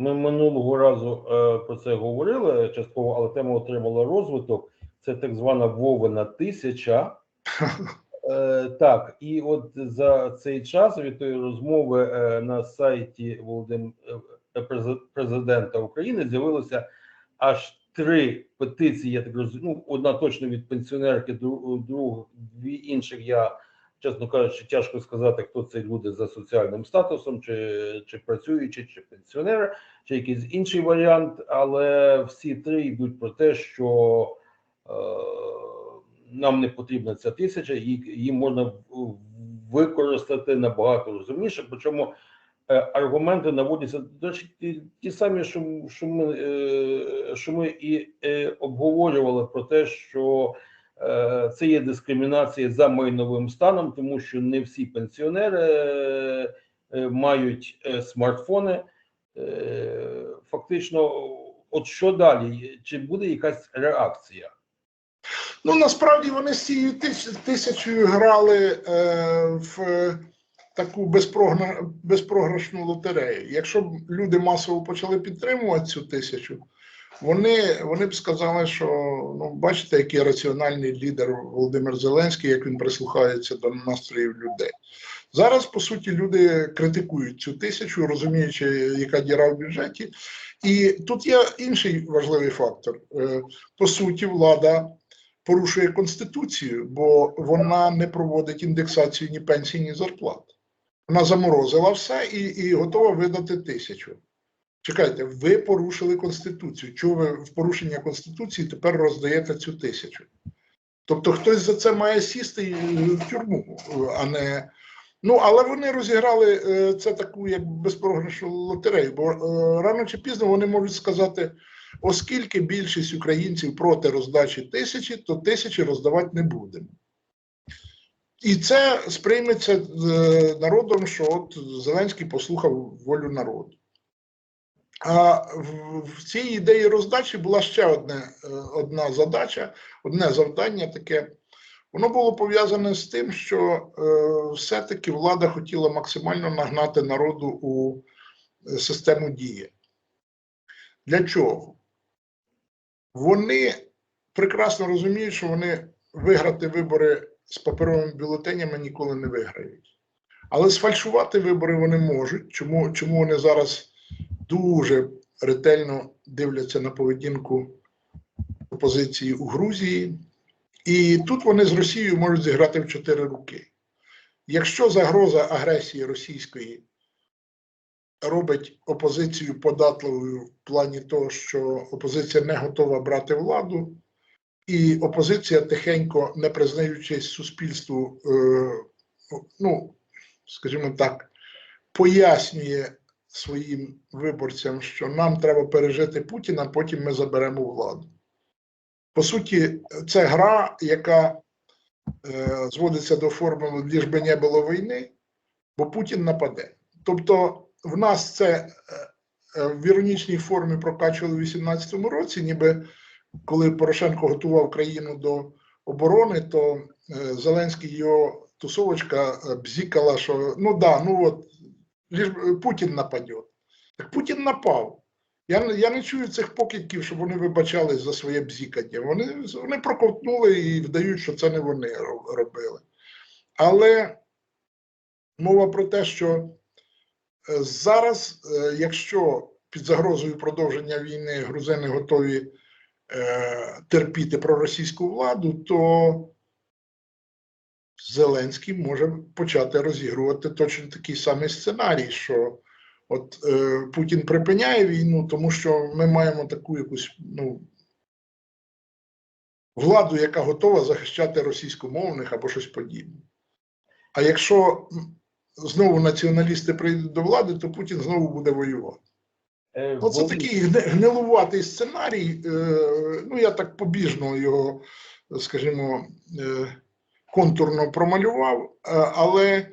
Ми минулого разу е, про це говорили частково, але тема отримала розвиток. Це так звана Вовина тисяча. Е, так, і от за цей час від тої розмови е, на сайті Володим... е, президента України з'явилося аж три петиції. Я так розумію, ну, одна точно від пенсіонерки, друг, друг дві інших. Я чесно кажучи, тяжко сказати, хто це люди за соціальним статусом, чи, чи працюючі, чи пенсіонери, чи якийсь інший варіант, але всі три йдуть про те, що е, нам не потрібна ця тисяча, її можна використати набагато розумніше. Причому е, аргументи наводяться до ті, ті самі, що, що ми е, що ми і е, обговорювали про те, що це є дискримінація за майновим станом, тому що не всі пенсіонери е, е, мають е, смартфони. Е, Фактично, от що далі? Чи буде якась реакція? Ну насправді вони з цією тис- тисячою грали е, в е, таку безпрограшну лотерею. Якщо б люди масово почали підтримувати цю тисячу, вони, вони б сказали, що ну, бачите, який раціональний лідер Володимир Зеленський, як він прислухається до настроїв людей. Зараз, по суті, люди критикують цю тисячу, розуміючи, яка діра в бюджеті. І тут є інший важливий фактор. Е, По суті, влада порушує конституцію, бо вона не проводить індексацію ні пенсій, ні зарплат. Вона заморозила все і, і готова видати тисячу. Чекайте, ви порушили конституцію. Чого ви в порушення конституції тепер роздаєте цю тисячу? Тобто хтось за це має сісти е, в тюрму, е, а не. Ну, але вони розіграли е, це таку як безпрограшну лотерею, бо е, рано чи пізно вони можуть сказати: оскільки більшість українців проти роздачі тисячі, то тисячі роздавати не будемо. І це сприйметься е, народом, що от Зеленський послухав волю народу. А в, цій ідеї роздачі була ще одне, е, одна задача, одне завдання таке. Воно було пов'язане з тим, що е, все-таки влада хотіла максимально нагнати народу у е, систему дії. Для чого? Вони прекрасно розуміють, що вони виграти вибори з паперовими бюлетенями ніколи не виграють. Але сфальшувати вибори вони можуть. Чому, чому вони зараз дуже ретельно дивляться на поведінку опозиції у Грузії? І тут вони з Росією можуть зіграти в чотири руки. Якщо загроза агресії російської робить опозицію податливою в плані того, що опозиція не готова брати владу, і опозиція тихенько, не признаючись суспільству, е, ну, скажімо так, пояснює своїм виборцям, що нам треба пережити Путіна, потім ми заберемо владу. По суті, це гра, яка е, зводиться до формули ліж би не було війни, бо Путін нападе. Тобто, в нас це е, е, в іронічній формі прокачували у 2018 році, ніби коли Порошенко готував країну до оборони, то е, Зеленський його тусовочка е, бзікала, що ну да, ну от ліж Путін нападе. Так Путін напав. Я, я не чую цих покидьків, щоб вони вибачались за своє бзікання. Вони, вони проковтнули і вдають, що це не вони робили. Але мова про те, що е, зараз, е, якщо під загрозою продовження війни грузини готові е, терпіти проросійську владу, то Зеленський може почати розігрувати точно такий самий сценарій, що от е, Путін припиняє війну, тому що ми маємо таку якусь ну, владу, яка готова захищати російськомовних або щось подібне. А якщо знову націоналісти прийдуть до влади, то Путін знову буде воювати. Е, Ну, це такий гнилуватий сценарій. е, Ну, я так побіжно його, скажімо, е, контурно промалював, е, але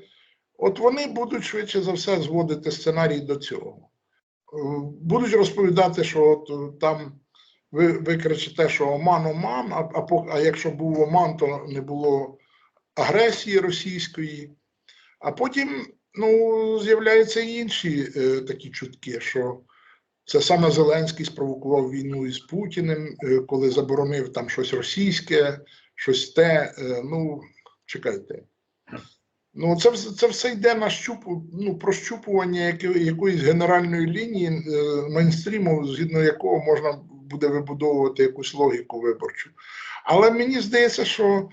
от вони будуть швидше за все зводити сценарій до цього. Е, Будуть розповідати, що от е, там ви, ви кричите, що Оман Оман, а, а, а якщо був Оман, то не було агресії російської. А потім ну, з'являються інші е, такі чутки, що Це саме Зеленський спровокував війну із Путіним, е, коли заборонив там щось російське, щось те. е, Ну, чекайте. Ну, це, це все йде на щупу, ну, прощупування якоїсь генеральної лінії е, мейнстріму, згідно якого можна буде вибудовувати якусь логіку виборчу. Але мені здається, що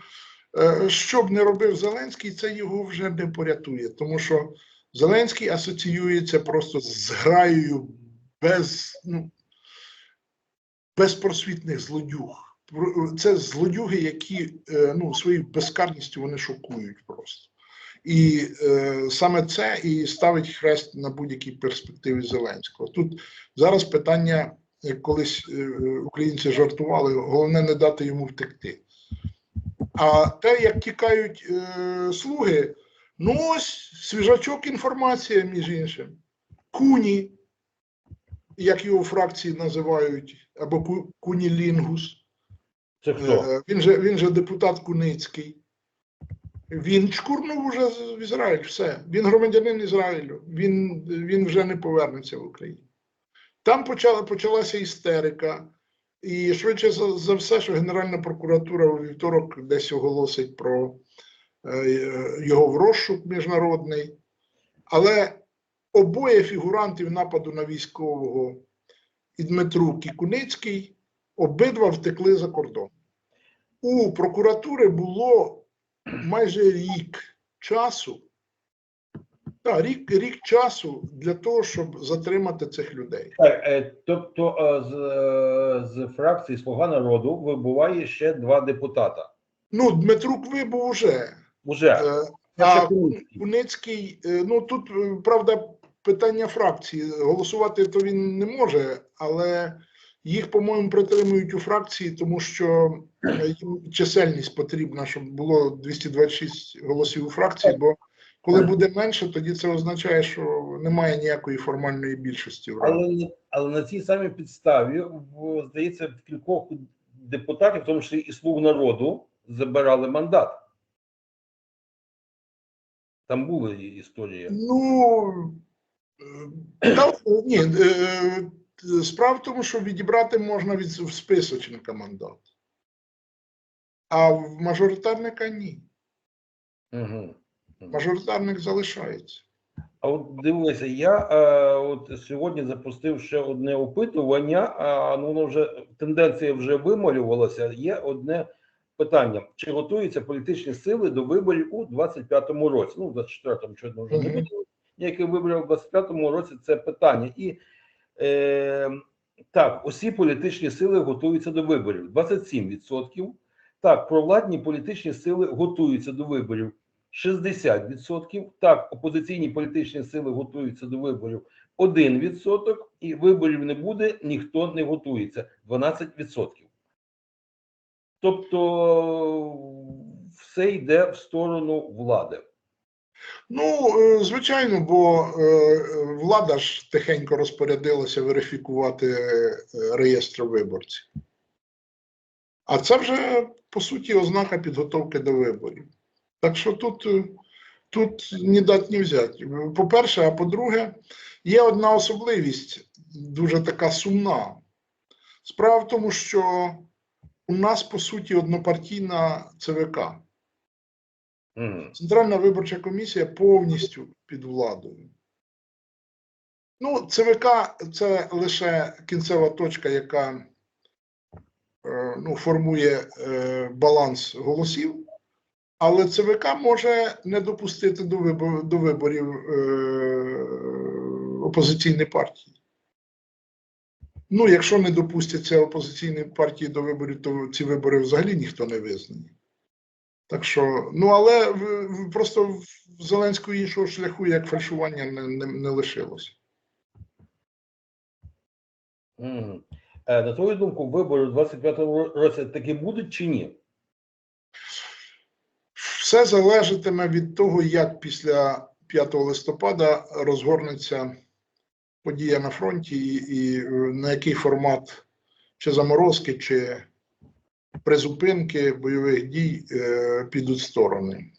е, що б не робив Зеленський, це його вже не порятує, тому що Зеленський асоціюється просто з граєю без, ну, безпросвітних злодюг. Це злодюги, які е, ну, своєю безкарністю вони шокують просто. І е, саме це і ставить хрест на будь-якій перспективі Зеленського. Тут зараз питання, як колись е, українці жартували, головне не дати йому втекти. А те, як тікають е, слуги, ну ось свіжачок інформація, між іншим. Куні, як його фракції називають, або Ку- Кунілінгус. Це хто? Е, Він же, він же депутат Куницький. Він чкурнув уже в Ізраїль, все. Він громадянин Ізраїлю. Він, він вже не повернеться в Україну. Там почала, почалася істерика. І швидше за, за все, що Генеральна прокуратура у вівторок десь оголосить про е, е, його в розшук міжнародний. Але обоє фігурантів нападу на військового і Дмитрук і Куницький обидва втекли за кордон. У прокуратури було майже рік часу. Так, рік, рік часу для того, щоб затримати цих людей. Так, е, тобто е, з, е, з фракції Слуга народу вибуває ще два депутата. Ну, Дмитрук вибув уже. Уже. Е, А Куницький. Е, ну тут правда питання фракції. Голосувати то він не може, але їх, по-моєму, притримують у фракції, тому що е, їм чисельність потрібна, щоб було 226 голосів у фракції. Бо коли буде менше, тоді це означає, що немає ніякої формальної більшості. Але, але на цій самій підставі, здається, в кількох депутатів, в тому числі і слуг народу, забирали мандат. Там були історії. Ну е, та, ні, е, справа в тому, що відібрати можна від списочника мандат. А в мажоритарника ні. Угу. Мажоритарник залишається. А от дивися, я е, от сьогодні запустив ще одне опитування, а ну воно вже тенденція вже вималювалася. Є одне питання: чи готуються політичні сили до виборів у 25-му році? Ну, в 24-му чого вже не буде. Ніяких виборів у 25-му році це питання. І е, так, усі політичні сили готуються до виборів. 27%. Так, провладні політичні сили готуються до виборів. 60%. Так, опозиційні політичні сили готуються до виборів 1%, і виборів не буде, ніхто не готується 12%. Тобто все йде в сторону влади. Ну, е, звичайно, бо е, влада ж тихенько розпорядилася верифікувати е, реєстр виборців. А це вже, по суті, ознака підготовки до виборів. Так що тут, тут ні дать, ні взяти. По-перше, а по-друге, є одна особливість, дуже така сумна. Справа в тому, що у нас, по суті, однопартійна ЦВК. Центральна виборча комісія повністю під владою. Ну, ЦВК це лише кінцева точка, яка е, ну, формує е, баланс голосів, але ЦВК може не допустити до, вибор, до виборів е, опозиційні партії. Ну, якщо не допустяться опозиційні партії до виборів, то ці вибори взагалі ніхто не визнає. Так що, ну але просто в Зеленського іншого шляху, як фальшування, не, не, не лишилося. Мгм. Е, На твою думку, вибори у 25-му році таки будуть чи ні? Все залежатиме від того, як після 5 листопада розгорнеться подія на фронті, і, і е, на який формат чи заморозки, чи призупинки бойових дій е, підуть сторони.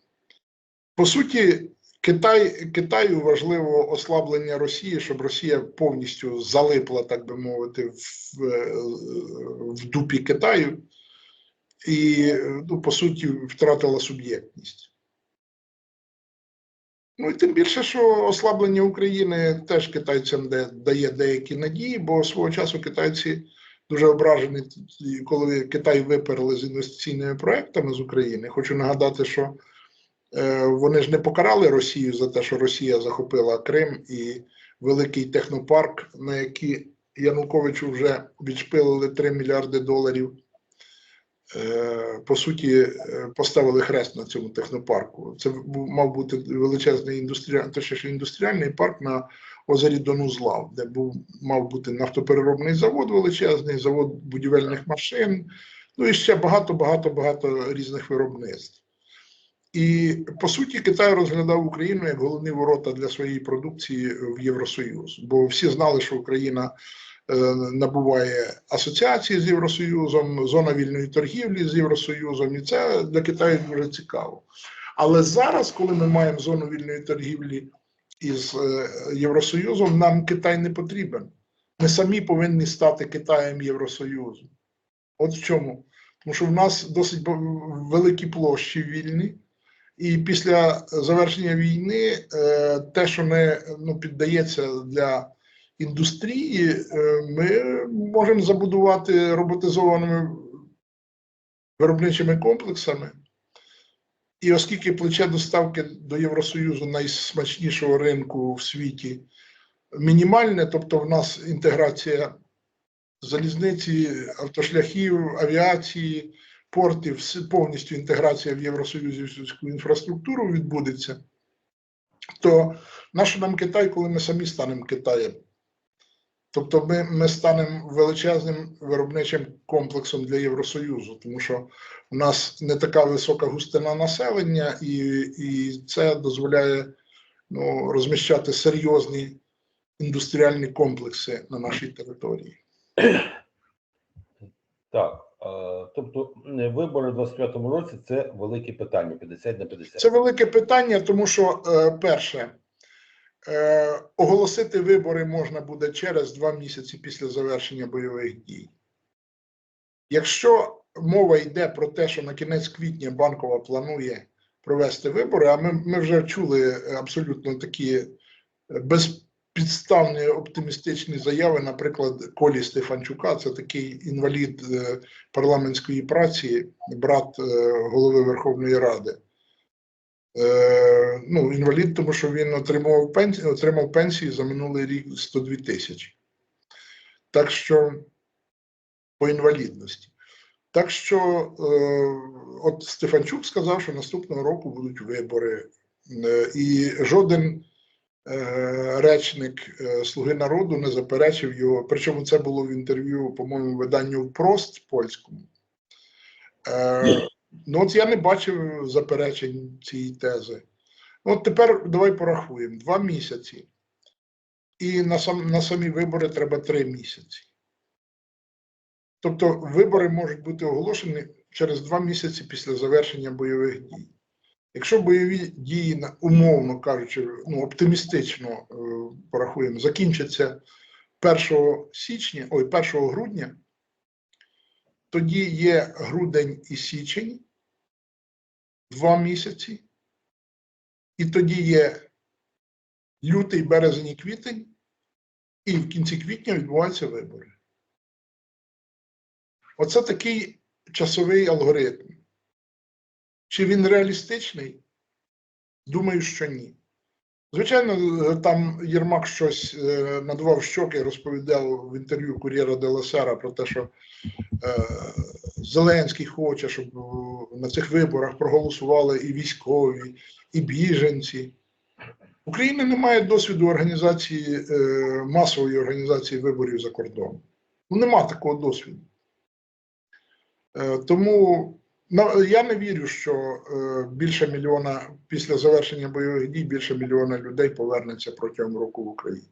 По суті, Китай, Китаю важливо ослаблення Росії, щоб Росія повністю залипла, так би мовити, в, е, в дупі Китаю і, ну, по суті, втратила суб'єктність. Ну і тим більше, що ослаблення України теж китайцям дає деякі надії, бо свого часу китайці дуже ображені, т- коли Китай виперли з інвестиційними проектами з України. Хочу нагадати, що е, вони ж не покарали Росію за те, що Росія захопила Крим і великий технопарк, на який Януковичу вже відшпилили 3 мільярди доларів. Е, По суті, е, поставили хрест на цьому технопарку. Це мав бути величезний індустріальний, точніше індустріальний парк на озері Донузлав, де був мав бути нафтопереробний завод величезний, завод будівельних машин, ну і ще багато, багато, багато різних виробництв. І по суті, Китай розглядав Україну як головні ворота для своєї продукції в Євросоюз, бо всі знали, що Україна е, набуває асоціації з Євросоюзом, зона вільної торгівлі з Євросоюзом, і це для Китаю дуже цікаво. Але зараз, коли ми маємо зону вільної торгівлі із е, Євросоюзом, нам Китай не потрібен. Ми самі повинні стати Китаєм Євросоюзу. От в чому. Тому що в нас досить великі площі вільні, і після завершення війни е, те, що не ну, піддається для індустрії, е, ми можемо забудувати роботизованими виробничими комплексами. І оскільки плече доставки до Євросоюзу найсмачнішого ринку в світі мінімальне, тобто в нас інтеграція залізниці, автошляхів, авіації, портів, повністю інтеграція в євросоюзівську інфраструктуру відбудеться, то наш нам Китай, коли ми самі станемо Китаєм? Тобто ми, ми станемо величезним виробничим комплексом для Євросоюзу, тому що у нас не така висока густина населення, і, і це дозволяє ну, розміщати серйозні індустріальні комплекси на нашій території. Так. Тобто е, вибори в 25-му році це велике питання 50 на 50. Це велике питання, тому що е, перше, е, оголосити вибори можна буде через два місяці після завершення бойових дій. Якщо мова йде про те, що на кінець квітня банкова планує провести вибори, а ми, ми вже чули абсолютно такі е, безпідставні оптимістичні заяви, наприклад, Колі Стефанчука, це такий інвалід е, парламентської праці, брат голови Верховної Ради. Е, ну, інвалід, тому що він отримав пенсію, отримав пенсію за минулий рік 102 тисячі. Так що по інвалідності. Так що, е, от Стефанчук сказав, що наступного року будуть вибори, Е, і жоден е, речник е, Слуги народу не заперечив його. Причому це було в інтерв'ю, по-моєму, виданню Прост польському. Е, ну, от я не бачив заперечень цієї тези. От тепер давай порахуємо: два місяці. І на, сам, на самі вибори треба три місяці. Тобто вибори можуть бути оголошені через два місяці після завершення бойових дій. Якщо бойові дії, умовно кажучи, ну, оптимістично е, порахуємо, закінчаться 1 січня, ой, 1 грудня, тоді є грудень і січень, два місяці, і тоді є лютий, березень і квітень, і в кінці квітня відбуваються вибори. Оце такий часовий алгоритм. Чи він реалістичний? Думаю, що ні. Звичайно, е, там Єрмак щось е, надував щоки, розповідав в інтерв'ю Кур'єра Делесера про те, що е, Зеленський хоче, щоб на цих виборах проголосували і військові, і біженці. Україна не має досвіду організації масової організації виборів за кордоном. Ну, нема такого досвіду. Тому я не вірю, що е, більше мільйона після завершення бойових дій більше мільйона людей повернеться протягом року в Україну.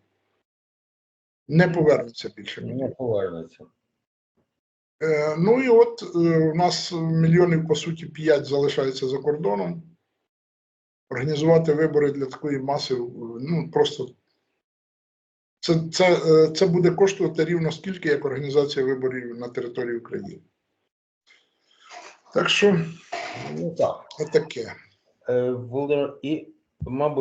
Не повернеться більше мільйона. Не повернеться. Е, ну і от е, у нас мільйонів, по суті, 5 залишається за кордоном. організувати вибори для такої маси, ну просто це, це, це буде коштувати рівно стільки, як організація виборів на території України. Так що Ну так. таке. Е, Володимир, і, мабуть.